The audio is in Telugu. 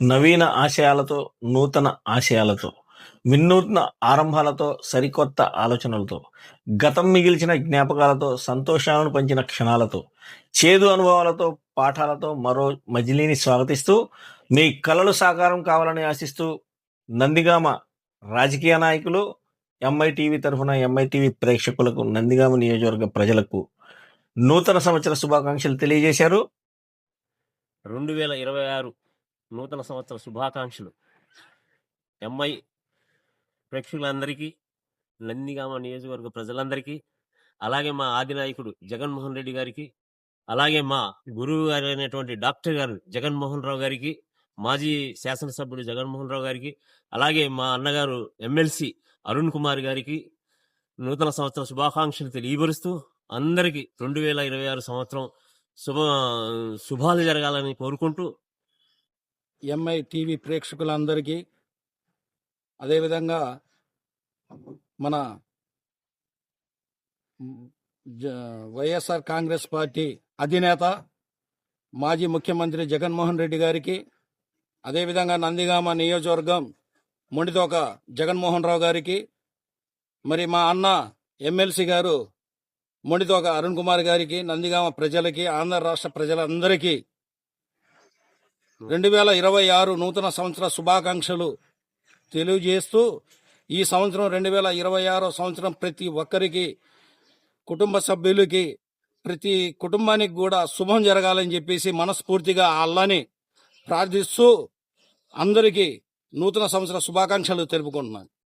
నవీన ఆశయాలతో నూతన ఆశయాలతో వినూత్న ఆరంభాలతో సరికొత్త ఆలోచనలతో గతం మిగిల్చిన జ్ఞాపకాలతో సంతోషాలను పంచిన క్షణాలతో చేదు అనుభవాలతో పాఠాలతో మరో మజిలీని స్వాగతిస్తూ మీ కలలు సాకారం కావాలని ఆశిస్తూ నందిగామ రాజకీయ నాయకులు ఎంఐ టీవీ తరఫున ఎంఐ టీవీ ప్రేక్షకులకు నందిగామ నియోజకవర్గ ప్రజలకు నూతన సంవత్సర శుభాకాంక్షలు తెలియజేశారు. రెండు వేల ఇరవై ఆరు నూతన సంవత్సర శుభాకాంక్షలు. ఎంఐ ప్రేక్షకులందరికీ నందిగామ నియోజకవర్గ ప్రజలందరికీ అలాగే మా ఆదినాయకుడు జగన్మోహన్ రెడ్డి గారికి అలాగే మా గురువు గారు అయినటువంటి డాక్టర్ గారు జగన్మోహన్ రావు గారికి మాజీ శాసనసభ్యుడు జగన్మోహన్ రావు గారికి అలాగే మా అన్నగారు ఎమ్మెల్సీ అరుణ్ కుమార్ గారికి నూతన సంవత్సర శుభాకాంక్షలు తెలియపరుస్తూ అందరికీ రెండు వేల ఇరవై ఆరు సంవత్సరం శుభ శుభాలు జరగాలని కోరుకుంటూ ఎంఐ టీవీ ప్రేక్షకులందరికీ అదేవిధంగా మన జ- వైఎస్ఆర్ కాంగ్రెస్ పార్టీ అధినేత మాజీ ముఖ్యమంత్రి జగన్మోహన్ రెడ్డి గారికి అదేవిధంగా నందిగామ నియోజకవర్గం మొండితోక జగన్మోహన్ రావు గారికి మరి మా అన్న ఎమ్మెల్సీ గారు మొండితోక అరుణ్ కుమార్ గారికి నందిగామ ప్రజలకి ఆంధ్ర రాష్ట్ర ప్రజలందరికీ రెండు వేల ఇరవై ఆరు నూతన సంవత్సర శుభాకాంక్షలు తెలియజేస్తూ ఈ సంవత్సరం రెండు వేల ఇరవై ఆరో సంవత్సరం ప్రతి ఒక్కరికి కుటుంబ సభ్యులకి ప్రతి కుటుంబానికి కూడా శుభం జరగాలని చెప్పేసి మనస్ఫూర్తిగా అల్లని అల్లాని ప్రార్థిస్తూ అందరికీ నూతన సంవత్సర శుభాకాంక్షలు తెలుపుకుంటున్నాను.